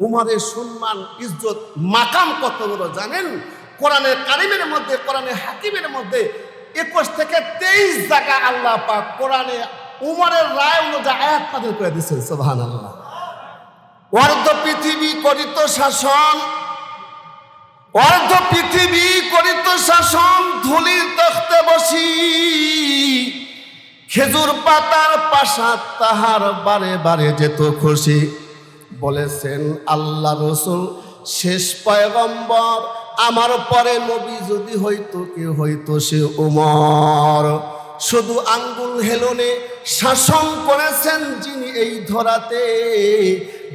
উমারের সম্মান ইজ্জত মাকাম কত বড় জানেন? কোরআনের কারিমের মধ্যে, কোরআনে হাকিমের মধ্যে একুশ থেকে তেইশ জায়গা আল্লাহ পাক কোরআনে উমরের রায় অনুযায়ী আয়াত নাযিল করে দিচ্ছেন সোহান আল্লাহ অর্ধ পৃথিবী করিত শাসন, অর্ধ পৃথিবী করিত শাসন, ধুলির তখতে বসি। খেজুর পাতার পাশা তাহার বারে বারে যেত খুশি। বলেছেন, আল্লাহ রসুল, শেষ পয়গম্বর, আমার পরে নবী যদি হইতো, কে হইতো সে উমর? শুধু আঙ্গুল হেলনে শাসন করেছেন যিনি এই ধরাতে।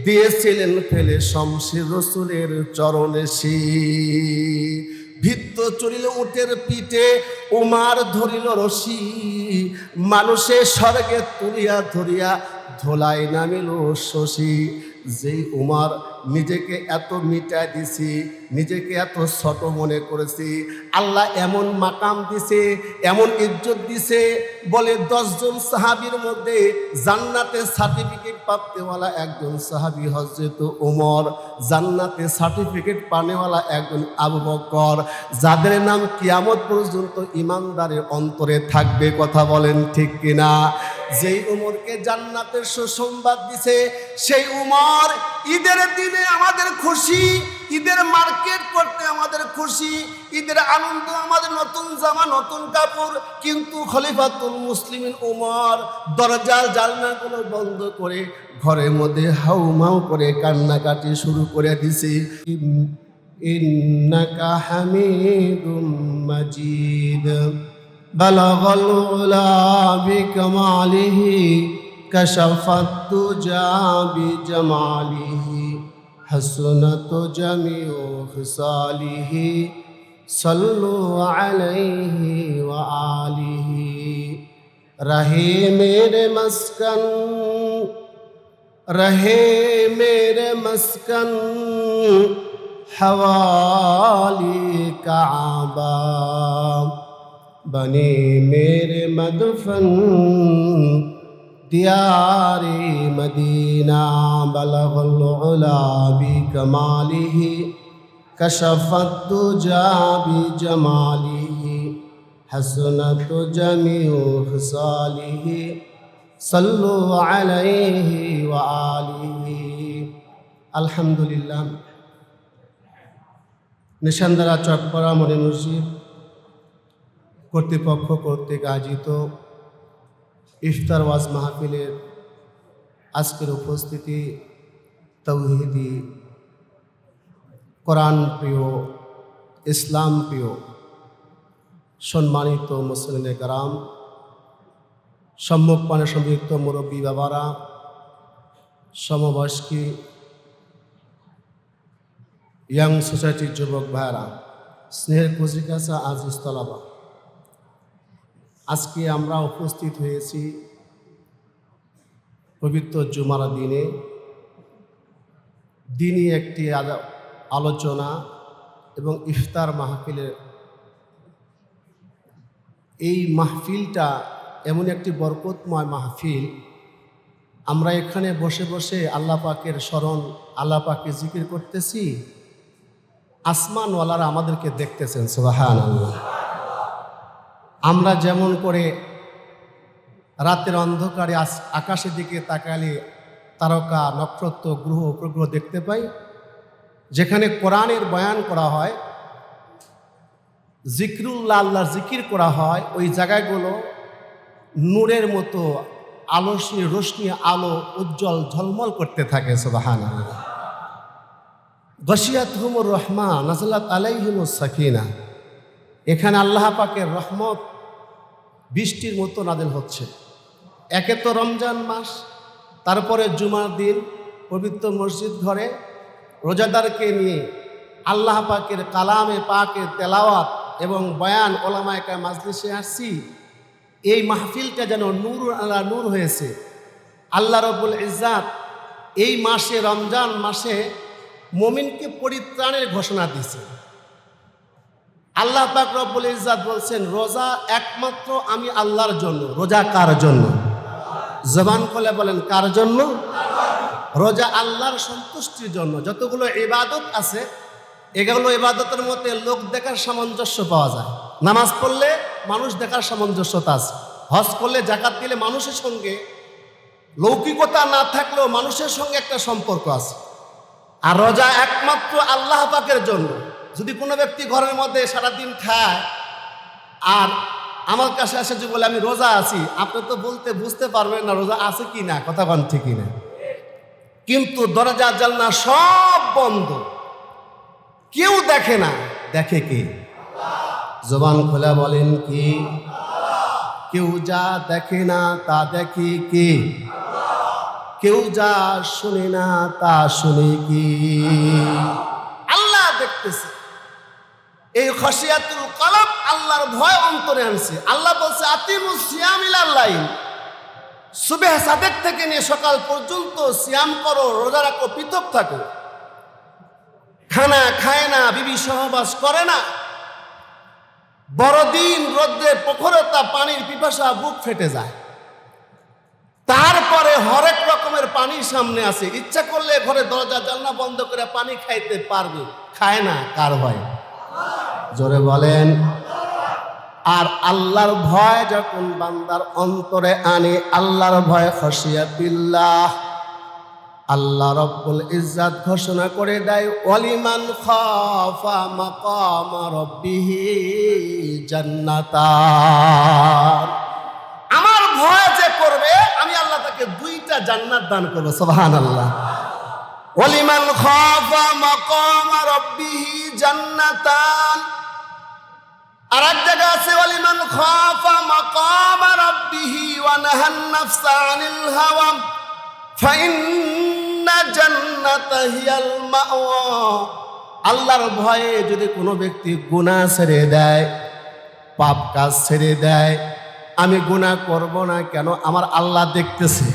দিয়েছিলেন ফেলে শমশির রসুলের চরণে শী ভিত্ত চড়িল উটের পিঠে উমার ধরিল রশি। মানুষে স্বর্গে তুলিয়া ধরিয়া ধোলাই নামিল শশী। যেই উমার নিজেকে এত মিটাই দিছি, নিজেকে এত ছোট মনে করেছি। আল্লাহ এমন মাকাম দিছে, এমন ইজ্জত দিছে, বলে দশজন সাহাবির মধ্যে জান্নাতে সার্টিফিকেট প্রাপ্তিওয়ালা একজন সাহাবি হজরত উমর জান্নাতে সার্টিফিকেট পানেওয়ালা একজন আবু বকর, যাদের নাম কিয়ামত পর্যন্ত ইমানদারের অন্তরে থাকবে কথা বলেন ঠিক কিনা? যেই উমরকে জান্নাতের সুসংবাদ দিছে, সেই উমর ঈদের দিনে আমাদের খুশি, ঈদের মার্কেট করতে আমাদের খুশি, ঈদের আনন্দ আমাদের নতুন জামা, নতুন কাপড়। কিন্তু খলিফাতুল মুসলিম উমর দরজা জালনাগুলো বন্ধ করে ঘরের মধ্যে হাউ মাউ করে কান্নাকাটি শুরু করে দিছে। মাজিদ। বালাগাল উলা كشفت تجا بجماله حسنت جميع خصاله صلوا عليه وآله رہے میرے مسکن رہے میرے مسکن حوالی کعبہ بنے میرے مدفن ديار مدينة بلغ العلا بكماله كشف الدجى بجماله حسنت جميع خصاله صلوا عليه وآله الحمد لله নিশানদারা চকপাড়া মনে মসজিদ কর্তৃপক্ষ কর্তৃক আয়োজিত ইফতার ওয়াজ মাহফিলের আজকের উপস্থিতি, তৌহিদি, কোরআন প্রিয়, ইসলাম প্রিয়, সম্মানিত মুসলিম কারাম সম্মুখপানে সংযুক্ত মুরব্বী বাবারা, সমবয়স্কী ইয়াং সোসাইটির যুবক ভাইরা স্নেহের কুচিকাছা আজ ইস্তলাবা আজকে আমরা উপস্থিত হয়েছি পবিত্র জুমার দিনে। দিনই একটি আলো- আলোচনা এবং ইফতার মাহফিলের। এই মাহফিলটা এমন একটি বরকতময় মাহফিল। আমরা এখানে বসে বসে আল্লাহ পাকের স্মরণ, আল্লাহ পাকে জিকির করতেছি। আসমানওয়ালারা আমাদেরকে দেখতেছেন সুবাহান আল্লাহ আমরা যেমন করে রাতের অন্ধকারে আকাশের দিকে তাকালে তারকা, নক্ষত্র, গ্রহ, উপগ্রহ দেখতে পাই। যেখানে কোরআনের বয়ান করা হয়, জিক্রুল্লাহ আল্লাহর জিকির করা হয়, ওই জায়গাগুলো নূরের মতো আলোসনী, রোশনি, আলো, উজ্জ্বল, ঝলমল করতে থাকে সুবাহান গসিয়াত হুমুর রহমান, নাজলাত আলাইহিমুস সাকিনা। এখানে আল্লাহ পাকের রহমত বৃষ্টির মতো নাদেল হচ্ছে। একে তো রমজান মাস, তারপরে জুমার দিন, পবিত্র মসজিদ ঘরে, রোজাদারকে নিয়ে আল্লাহ পাকের কালামে পাকে তেলাওয়াত এবং বয়ান ওলামায়কা মাজলিসে আসছি। এই মাহফিলটা যেন নূর আল্লাহ নূর হয়েছে। আল্লাহ রবুল ইজাত এই মাসে রমজান মাসে মমিনকে পরিত্রাণের ঘোষণা দিছে আল্লাহ পাক রব্বুল ইজাত বলছেন, রোজা একমাত্র আমি আল্লাহর জন্য। রোজা কার জন্য? জবান খোলে বলেন, কার জন্য? রোজা আল্লাহর সন্তুষ্টির জন্য। যতগুলো ইবাদত আছে, এগুলো ইবাদতের মধ্যে লোক দেখার সামঞ্জস্য পাওয়া যায়। নামাজ পড়লে মানুষ দেখার সামঞ্জস্যতা আছে। হজ করলে জাকাত দিলে মানুষের সঙ্গে, লৌকিকতা না থাকলেও মানুষের সঙ্গে একটা সম্পর্ক আছে। আর রোজা একমাত্র আল্লাহ পাকের জন্য। যদি কোনো ব্যক্তি ঘরের মধ্যে সারাদিন খায় আর আমার কাছে আসে যে বলে, আমি রোজা আছি, আপনি তো বলতে বুঝতে পারবেন না রোজা আছে কি না, কথা কন ঠিকই না কিন্তু দরজা, জানলা সব বন্ধ। কেউ দেখে না, দেখে কে? জবান খোলা বলেন কি? কেউ যা দেখে না, তা দেখে কে? কেউ যা শুনে না, তা শুনে কি? আল্লাহ দেখতেছে। এই খসিয়াতুল কলব আল্লাহর ভয় অন্তরে আনছে। আল্লাহ বলছে আতিমু সিয়ামিল আল্লাহ সুবেহ সাদেক থেকে নিয়ে সকাল পর্যন্ত সিয়াম করো, রোজা রাখো, পৃথক থাকো। খানা খায় না, বিবি সহবাস করে না। বড়দিন রোদ্রে প্রখরতা পানির পিপাসা বুক ফেটে যায়। তারপরে হরেক রকমের পানি সামনে আসে। ইচ্ছা করলে ঘরে দরজা জানলা বন্ধ করে পানি খাইতে পারবে, খায় না, কার ভয়? জোরে বলেন। আর আল্লাহর ভয় যখন বান্দার অন্তরে আনে, আল্লাহর ভয় খসিয়া বিল্লাহ আল্লাহ রব্বুল ইজ্জাত ঘোষণা করে দেয়, ওয়ালিমান খাফা মাকাম রব্বিহি জান্নাতান। আমার ভয় যে করবে, আমি আল্লাহ তাকে দুইটা জান্নাত দান করব, সুবহানাল্লাহ। ওয়ালিমান খাফা মাকাম রব্বিহি জান্নাতান। আর এক জায়গা আছে, ওয়ালিমান খাফা মাকাম রাব্বিহি ওয়া নাহান নাফসা আনিল হাওয়া। ফাইন্না জান্নাতা হিয়াল মাওয়া। আল্লাহর ভয়ে যদি কোনো ব্যক্তি গুনাহ ছেড়ে দেয়, পাপ কাজ ছেড়ে দেয়, আমি গুনাহ করব না কেন? আমার আল্লাহ দেখতেছে।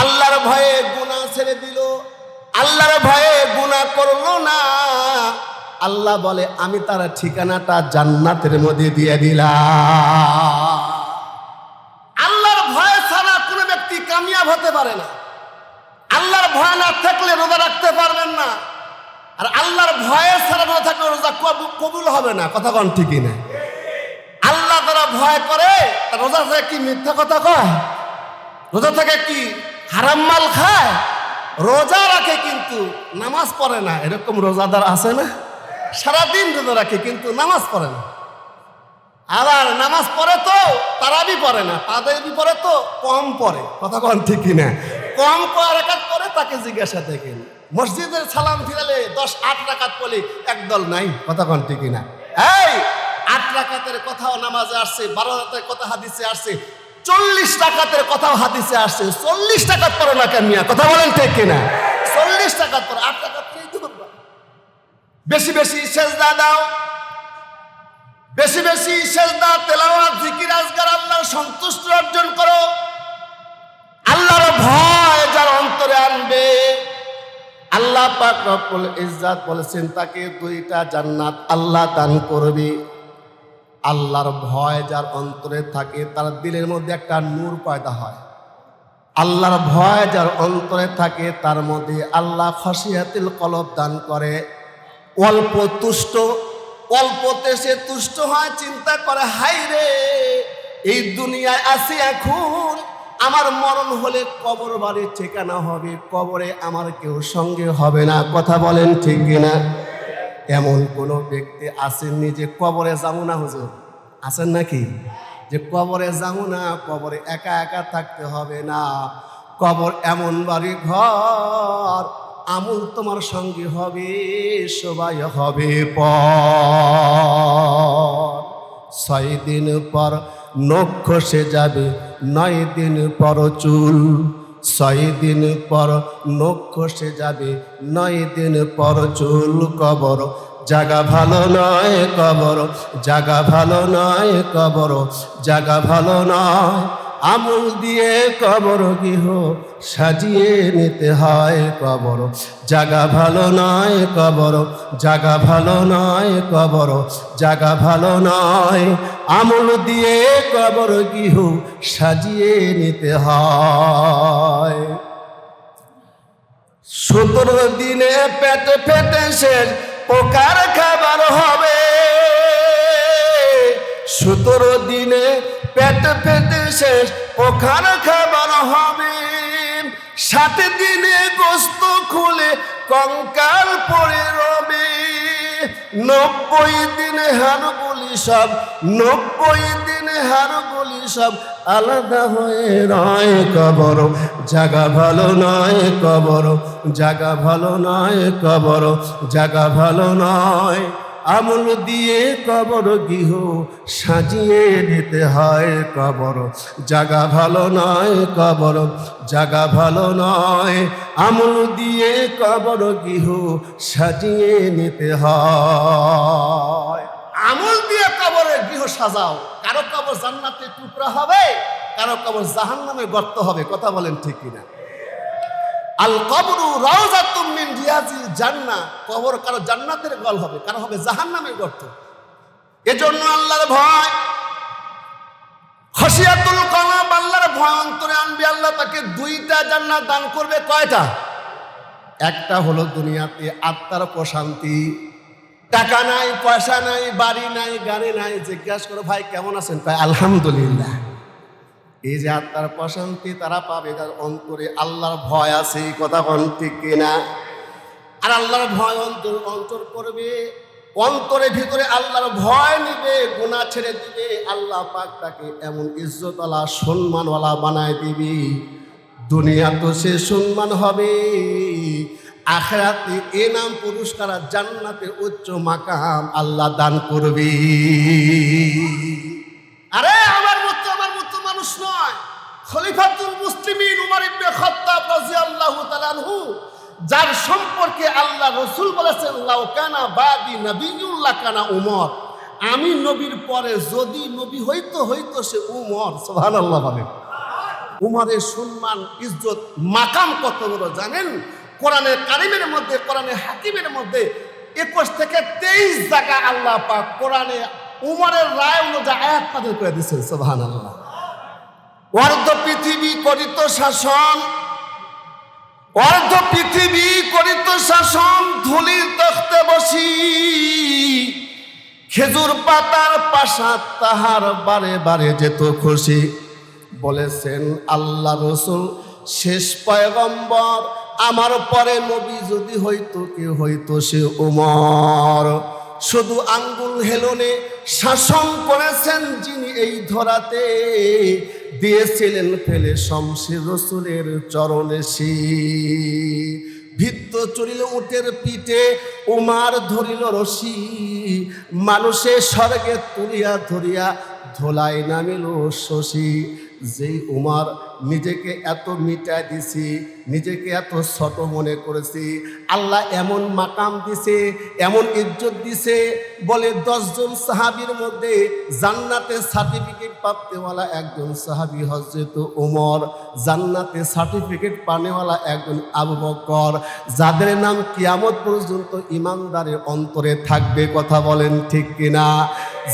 আল্লাহর ভয়ে গুনাহ ছেড়ে দিল। আল্লাহর ভয়ে গুনাহ করল না। আল্লাহ বলে, আমি তার ঠিকানাটা জান্নাতের মধ্যে দিয়ে দিলাম। আল্লাহর ভয় ছাড়া কোনো ব্যক্তি কামিয়াব হতে পারে না। আল্লাহর ভয় না থাকলে রোজা রাখতে পারবেন না। আর আল্লাহর ভয়ে ছাড়া রোজা থাকলে রোজা কবু- কবুল হবে না। কথা কন ঠিকই না। আল্লাহ তারা ভয় করে রোজা থেকে কি মিথ্যা কথা কয়? রোজা থেকে কি হারাম মাল খায়, রোজা রাখে কিন্তু নামাজ পড়ে না। এরকম রোজাদার আছে না? সারাদিন রোজা রাখে কিন্তু নামাজ পড়ে না। আবার নামাজ পড়ে তো, তারাবি পড়ে না। তাদেরবি পড়ে তো কম পড়ে। কথা কন ঠিকই না? কম রাখাত পরে তাকে জিজ্ঞাসা দেখেন। মসজিদের সালাম ফিরালে দশ, আট রাকাত পড়লে একদল নাই। কথা কন ঠিকই না? এই, আট রাকাতের কথাও নামাজে আসছে, বারো রাতের কথা হাদিসে আসছে। চল্লিশ টাকাতের কথাও হাদিসে আসছে। চল্লিশ টাকাত পড়ো না কেন মিয়া? কথা বলেন ঠিক কিনা? চল্লিশ টাকাত পড়ো আট পড়েই বেশি বেশি সেজদা দাও। বেশি বেশি সেজদা, তেলাওয়াত, জিকির আজগার আল্লাহর সন্তুষ্ট অর্জন করো। আল্লাহর ভয় যার অন্তরে আনবে। আল্লাহ পাক রব্বুল ইজ্জাত বলেছেন, তাকে দুইটা জান্নাত আল্লাহ দান করবে। আল্লাহর ভয় যার অন্তরে থাকে, তার দিলের মধ্যে একটা নূর পয়দা হয়। আল্লাহর ভয় যার অন্তরে থাকে, তার মধ্যে আল্লাহ খসিয়াতিল কলব দান করে। অল্প তুষ্ট, অল্পতে সে তুষ্ট হয়, চিন্তা করে হাই রে, এই দুনিয়ায় আসি এখন। আমার মরণ হলে কবর বাড়ির ঠিকানা হবে, কবরে আমার কেউ সঙ্গে হবে না। কথা বলেন ঠিক কিনা? এমন কোন ব্যক্তি আসেননি যে কবরে যাব না, হুজুর? আছেন নাকি? যে কবরে যাব না, কবরে একা একা থাকতে হবে না। কবর এমন বাড়ি ঘর, আমুল তোমার সঙ্গে হবে সবাই হবে পর। ছয় দিন পর নখ খসে যাবে, নয় দিন পর চুল ছয় দিন পর নখ যাবে, নয় দিন পর চুল কবর। জাগা ভালো নয় কবর, জাগা ভালো নয় কবর, জাগা ভালো নয় আমুল দিয়ে কবর গৃহ সাজিয়ে নিতে হয় কবর। জাগা ভালো নয় কবর, জাগা ভালো নয় কবর, জাগা ভালো নয়। আমল দিয়ে কবর গৃহ সাজিয়ে নিতে হয়। সতেরো দিনে পেটে পেটে শেষ, পোকার খাবার হবে। সতেরো দিনে পেটে পেটে শেষ পোকার খাবার হবে। সাত দিনে গোস্ত খুলে কঙ্কাল পড়ে রবে। নব্বই দিনে হার বলি সব, নব্বই দিনে হার বলি সব, আলাদা হয়ে নয় কবর। জাগা ভালো নয় কবর, জাগা ভালো নয় কবর, জাগা ভালো নয় আমল দিয়ে কবর গৃহ সাজিয়ে নিতে হয় কবর। জাগা ভালো নয় কবর, জাগা ভালো নয়। আমল দিয়ে কবর গৃহ সাজিয়ে নিতে হয়। আমল দিয়ে কবরের গৃহ সাজাও। কারও কবর জান্নাতের টুকরা হবে, কারও কবর জাহান্নামে গর্ত হবে। কথা বলেন ঠিক কিনা? আল কবরু রাউজাতুম মিন রিয়াজিল জান্নাহ। কবর কারও জান্নাতের গল হবে কারও হবে জাহান্নামের গর্ত। এজন্য আল্লাহর ভয়, খসিয়াতুল কলব আল্লাহর ভয় অন্তরে আনবে, আল্লাহ তাকে দুইটা জান্নাত দান করবে, কয়টা? একটা হলো দুনিয়াতে আত্মার প্রশান্তি। টাকা নাই, পয়সা নাই, বাড়ি নাই, গাড়ি নাই, জিজ্ঞাসা করো, ভাই, কেমন আছেন? তাই আলহামদুলিল্লাহ। এই যে আত্মার প্রশান্তি তারা পাবে, তার অন্তরে আল্লাহর ভয় আছে, এই কথা কোন ঠিক কিনা? আর আল্লাহর ভয় অন্তর অন্তর করবে, অন্তরের ভিতরে আল্লাহর ভয় নিবে গুণা ছেড়ে দিবে, আল্লাহ পাক তাকে এমন ইজ্জতওয়ালা, সম্মানওয়ালা বানায় দিবি। দুনিয়া তো সে সম্মান হবে, আখেরাতে এ নাম পুরস্কার জান্নাতে উচ্চ মাকাম আল্লাহ দান করবে। আরে আমার মতো মানুষ নয়। খলিফাতুল মুসলিমিন উমর ইবনে খাত্তাব রাদিয়াল্লাহু তাআলা আনহু, যার সম্পর্কে আল্লাহ রসুল বলেছেন লাউকানা বাদি নবিউল্লাহ কানা উমর। আমি নবীর পরে যদি নবী হইতো হইতো সে উমর। সুবহানাল্লাহ বলেন। উমরের সম্মান, ইজ্জত, মাকাম কত বড় জানেন? কোরআনের কারিমের মধ্যে কোরআনের হাকিমের মধ্যে একুশ থেকে তেইশ জায়গা আল্লাহ পাক কোরআনে উমরের রায় অনুযায়ী আয়াত নাযিল করে দিয়েছেন। সুবহানাল্লাহ। অর্ধ পৃথিবী করিত শাসন, অর্ধ পৃথিবী করিত শাসন, ধুলির তখতে বসি। খেজুর পাতার পাশা তাহার বারে বারে যেত খুশি। বলেছেন আল্লাহ রসুল, শেষ পয়গম্বর, আমার পরে নবী যদি হইতো, কে হইতো সে উমর? শুধু আঙ্গুল হেলনে শাসন করেছেন যিনি এই ধরাতে। দিয়েছিলেন ফেলে শমশির রসুলের চরণে সি ভিত্ত চড়িল উটের পিঠে, উমার ধরিল রশি। মানুষে স্বর্গে তুলিয়া ধরিয়া ধোলাই নামিল শশী। যে উমার নিজেকে এত মিটাই দিছি নিজেকে এত ছোট মনে করেছি। আল্লাহ এমন মাকাম দিছে, এমন ইজ্জত দিছে, বলে দশজন সাহাবির মধ্যে জান্নাতে সার্টিফিকেট প্রাপ্তিওয়ালা একজন সাহাবি হজরত উমর জান্নাতে সার্টিফিকেট পানেওয়ালা একজন আবু বকর, যাদের নাম কিয়ামত পর্যন্ত ইমানদারের অন্তরে থাকবে, কথা বলেন ঠিক কিনা?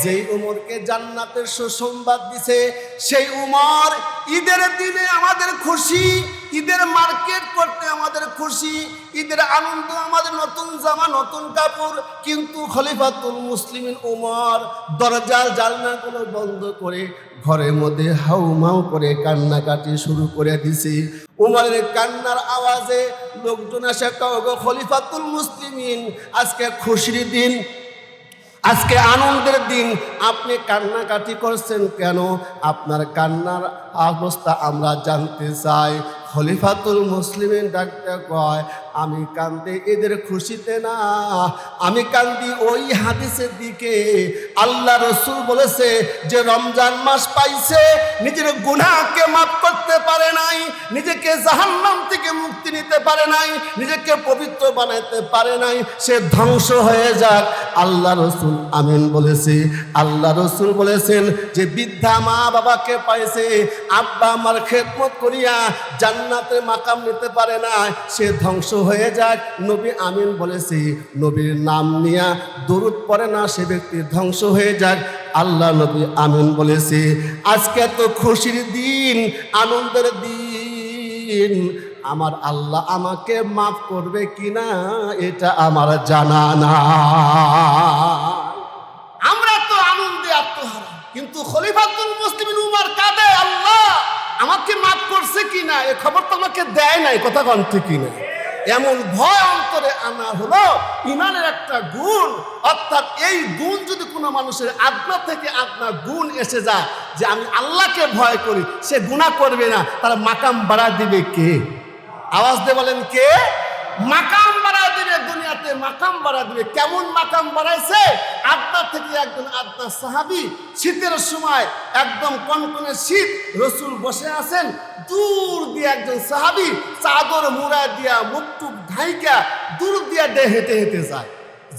যেই উমরকে জান্নাতের সুসংবাদ দিছে, সেই উমর ঈদের দিনে আমাদের খুশি ঈদের মার্কেট করতে আমাদের খুশি, ঈদের আনন্দ আমাদের নতুন জামা, নতুন কাপড়। কিন্তু খলিফাতুল মুসলিম উমর দরজার জালনাগুলো বন্ধ করে ঘরের মধ্যে হাউমাউ করে কান্নাকাটি শুরু করে দিছি। উমরের কান্নার আওয়াজে লোকজন এসে কাউকে খলিফাতুল মুসলিমিন, আজকে খুশির দিন, আজকে আনন্দের দিন, আপনি কান্নাকাটি করছেন কেন? আপনার কান্নার অবস্থা আমরা জানতে চাই। খলিফাতুল মুসলিমের ডাক্তার কয় আমি কান্দি এদের খুশিতে না। আমি কান্দি ওই হাদিসের দিকে। আল্লাহ রসুল বলেছে যে রমজান মাস পাইছে, নিজের গুনাহকে মাফ করতে পারে নাই, নিজেকে জাহান্নাম থেকে মুক্তি নিতে পারে নাই, নিজেকে পবিত্র বানাইতে পারে নাই, সে ধ্বংস হয়ে যাক। আল্লাহ রসুল আমিন বলেছে। আল্লাহ রসুল বলেছেন যে বৃদ্ধা মা বাবাকে পাইছে, আব্বা আমার খেদমত করিয়া জান্নাতে মাকাম নিতে পারে না সে ধ্বংস হয়ে যাক নবী আমিন বলেছে, নবীর নাম নিয়া দরুদ পড়ে না, সে ব্যক্তি ধ্বংস হয়ে যাক। আল্লাহ নবী আমিন বলেছে, আজকে তো খুশির দিন, আনন্দের দিন। আমার আল্লাহ আমাকে মাফ করবে কিনা, এটা আমার জানা না আমরা তো আনন্দে আত্মহারা, কিন্তু খলিফাতুল মুসলিমিন উমার কাঁদে, আল্লাহ আমাকে মাফ করছে কিনা? এ খবর তো আমাকে দেয় নাই, কথা কন ঠিক কিনা? এমন ভয় অন্তরে আনা হলো ইমানের একটা গুণ। অর্থাৎ এই গুণ যদি কোনো মানুষের আত্মা থেকে আপনার গুণ এসে যায় যে আমি আল্লাহকে ভয় করি, সে গুণা করবে না, তার মাকাম বাড়া দিবে কে? আওয়াজ দিয়ে বলেন কে? মাকাম বাড়া দিবে, দুনিয়াতে মাকাম বাড়া দিবে। কেমন মাকাম বাড়াইছে? আড্ডা থেকে একজন আড্ডা সাহাবি শীতের সময় একদম কনকনে শীত, রসুল বসে আছেন দূর দিয়ে একজন সাহাবি চাদর মুড়া দিয়া মুক্তুক ঢাইকা দূর দিয়া ডে হেঁটে হেঁটে যায়।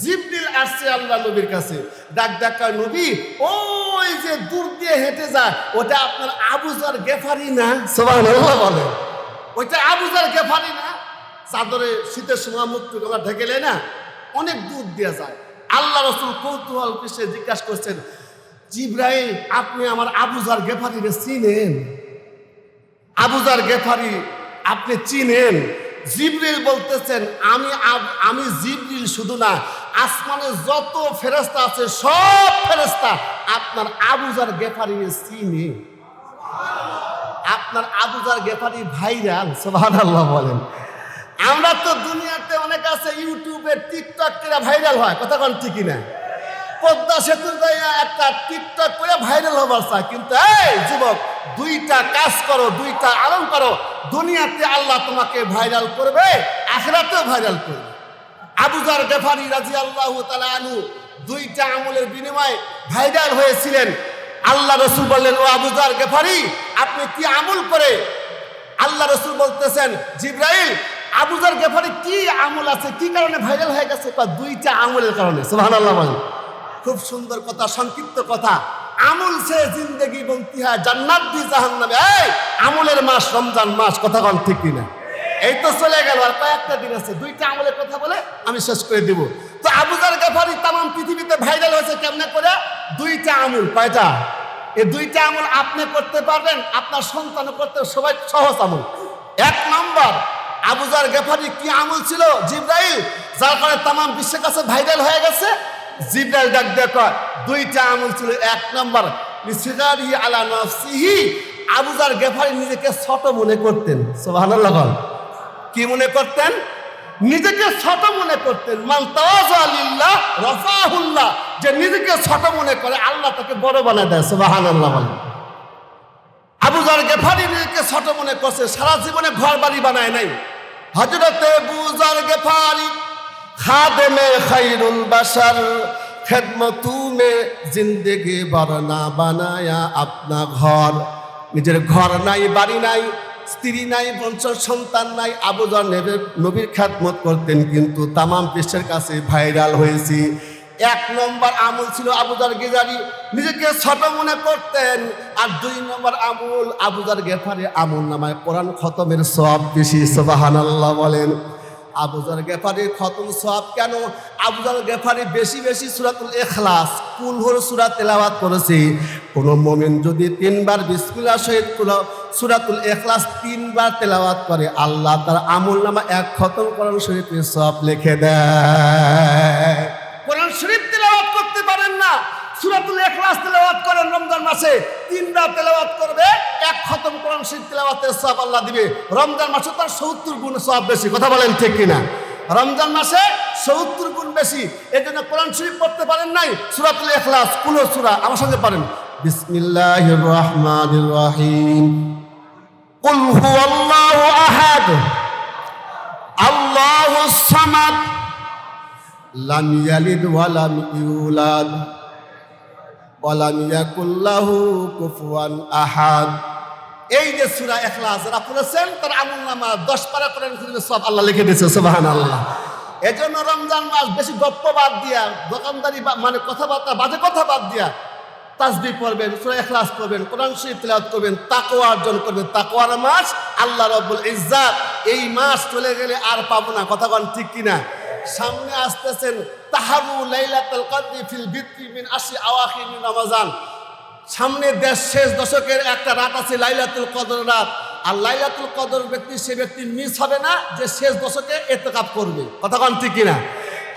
জিবরিল আসছে আল্লাহ নবীর কাছে। ডাক ডাকা নবী ওই যে দূর দিয়ে হেঁটে যায় ওটা আপনার আবুজার গেফারি না? সুবহানাল্লাহ বলে। ওইটা আবুজার গেফারি না? চাদরে শীতের সময় মুক্ত গলা ঢেকেলে না? অনেক দূর দিয়ে যায়। আল্লাহ রসুল কৌতূহল পিছিয়ে জিজ্ঞাসা করছেন জিব্রাইল আপনি আমার আবুজার গেফারিকে চিনেন? আবুজার গেফারি, আপনি চিনেন। জিবরিল বলতেছেন, আমি আমি জিবরিল শুধু না, আসমানে যত ফেরেস্তা আছে, সব ফেরেস্তা আপনার আবুজার গেফারি চিনে। আপনার আবুজার গেফারি ভাইরাল, সুবহানাল্লাহ বলেন। আমরা তো দুনিয়াতে অনেক আছে, ইউটিউবে, টিকটক ভাইরাল হয়, কথা কোন ঠিকই না পদ্মা সেতু যাইয়া একটা টিকটক করে ভাইরাল হবার চায় কিন্তু এই যুবক, দুইটা কাজ করো, দুইটা আরম করো, দুনিয়াতে আল্লাহ তোমাকে ভাইরাল করবে, আখরাতেও ভাইরাল করবে। আবুজার গেফারি রাজি আল্লাহ আনু দুইটা আমলের বিনিময়ে ভাইরাল হয়েছিলেন। আল্লাহ রসুল বললেন, ও আবুজার গেফারি, আপনি কি আমল করে? আল্লাহ রসুল বলতেছেন, জিব্রাইল আবুজার গেফারি কি আমল আছে? কি কারণে ভাইরাল হয়ে গেছে? দুইটা আমলের কারণে। সুবহান আল্লাহ খুব সুন্দর কথা, সংক্ষিপ্ত কথা। আমল সে জিন্দগি বলতি হয় জান্নাত দি জাহান্নামে। এই, আমলের মাস, রমজান মাস, কথা কন ঠিক কিনা? এই তো চলে গেল, আর কয়েকটা দিন আছে, দুইটা আমলের কথা বলে আমি শেষ করে দিব। তো আবুজার গাফারি তাম পৃথিবীতে ভাইরাল হয়েছে কেমনে করে? দুইটা আমল, কয়টা? এই দুইটা আমল আপনি করতে পারবেন, আপনার সন্তান করতে সবাই সহজ আমল। এক নম্বর আবুজার গেফারি কি আমল ছিল? জিব্রাইল, যার কারণে তাম বিশ্বের কাছে ভাইরাল হয়ে গেছে। জিব্রাইল ডাক কয়, দুইটা আমল ছিল এক নম্বর। লিসিগারি আলা নফসিহি আবুজার গেফারি নিজেকে ছোট মনে করতেন। সুবহানাল্লাহ বল। কি মনে করতেন? নিজেকে ছোট মনে করতেন। মান তাওয়াজালিল্লাহ রফাহুল্লাহ। যে নিজেকে ছোট মনে করে আল্লাহ তাকে বড় বানায় দেয়। সুবহানাল্লাহ বলেন আবুজার গেফারি নিজেকে ছোট মনে করছে সারা জীবনে ঘর বাড়ি বানায় নাই। হজরতে বুজার গেফারি খাদেমে খাইরুল বাসার খেদমতু মে জিন্দেগি বরনা বানায়া আপনা ঘর। নিজের ঘর নাই, বাড়ি নাই, স্ত্রী নাই, বংশ, সন্তান নাই আবুজার নেবে নবীর খ্যাতমত করতেন কিন্তু তামাম বিশ্বের কাছে ভাইরাল হয়েছি। এক নম্বর আমল ছিল আবুজার গেজারি। নিজেকে ছোট মনে করতেন। আর দুই নম্বর আমল আবুজার গেফারি আমল নামায় কোরআন খতমের সব বেশি সবাহান বলেন। আবুজার গেফারির খতম সব কেন? আবুজার গেফারি বেশি বেশি সুরাতুল এখলাস কুলহর সুরা তেলাওয়াত করেছে। কোন মোমেন যদি তিনবার বিসমিল্লা সহিত সুরাতুল এখলাস তিনবার তেলাওয়াত করে, আল্লাহ তার আমল নামা এক খতম কোরআন শরীফের সব লিখে দেয়। কোরআন শরীফ তেলাওয়াত করতে পারেন না সূরাতুল ইখলাস তেলাওয়াত করেন রমজান মাসে তিনবার তেলাওয়াত করবে এক খতম কোরআন শরীফ তেলাওয়াতের সওয়াব আল্লাহ দিবে রমজান মাসে তার 70 গুণ সওয়াব বেশি কথা বলেন ঠিক কিনা রমজান মাসে 70 গুণ বেশি এজন্য কোরআন শরীফ পড়তে পারেন নাই সূরাতুল ইখলাস কুল সূরা আমার সঙ্গে পারেন বিসমিল্লাহির রহমানির রহিম قل هو الله احد الله الصمد লাম ইয়ালিদ ওয়ালাম ইউলাদ ওয়ালাম ইয়াকুল্লাহু কুফুয়ান আহাদ। এই যে সূরা ইখলাস যারা পড়েছেন, তার আমলনামা 10 পারা কোরআন শরীফের সব আল্লাহ লিখে দিয়েছে, সুবহানাল্লাহ। এজন্য রমজান মাস বেশি গপ্প বাদ দিয়া, দোকানদারি মানে কথাবার্তা, বাজে কথা বাদ দিয়া তাসবিহ পড়বেন, সূরা ইখলাস পড়বেন, কোরআন শরীফ তেলাওয়াত করবেন, তাকওয়া অর্জন করবেন। তাকওয়ার মাস আল্লাহ রাব্বুল ইজ্জাত। এই মাস চলে গেলে আর পাবো না। কথা ঠিক কিনা? সামনে আসতেছেন, তাহাবু লাইলাতুল কদরি ফিল বিত্রি মিন আশি আওয়াখির মিন সামনে দেশ শেষ দশকের একটা রাত আছে লাইলাতুল কদর রাত। আর লাইলাতুল কদর ব্যক্তি, সে ব্যক্তি মিস হবে না যে শেষ দশকে এতেকাপ করবে। কথা কন ঠিক কিনা?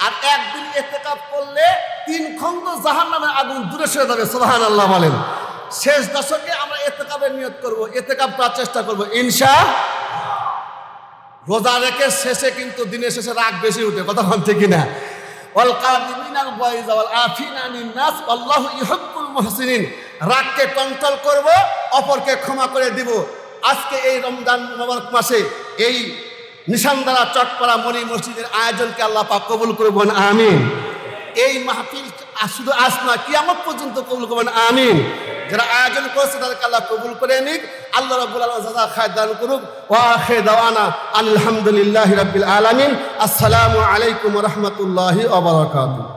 আর একদিন এতেকাপ করলে তিন খন্ড জাহান নামে আগুন দূরে সরে যাবে সোহান আল্লাহ বলেন। শেষ দশকে আমরা এতেকাপের নিয়ত করব, এতেকাপ করার চেষ্টা করব। ইনশা রোজা রেখে শেষে কিন্তু দিনের শেষে রাগ বেশি উঠে, কথা ঠিক কিনা? রাগকে কন্ট্রোল করব, অপরকে ক্ষমা করে দিব। আজকে এই রমজান মোবারক মাসে এই নিশানদারা চটপাড়া মণি মসজিদের আয়োজনকে আল্লাহ পাক কবুল করবেন আমিন। এই মাহফিল শুধু না কিয়ামত পর্যন্ত কবুল করবেন আমিন। যারা আয়োজন করেছে, তাদেরকে আল্লাহ কবুল করে নিক। আল্লাহ রাব্বুল আল্লাহ খায় দান করুক। ওয়াহে দাওয়ানা আলহামদুলিল্লাহ রাব্বিল আলমিন। আসসালামু আলাইকুম রাহমাতুল্লাহি ওয়া বারাকাতুহু।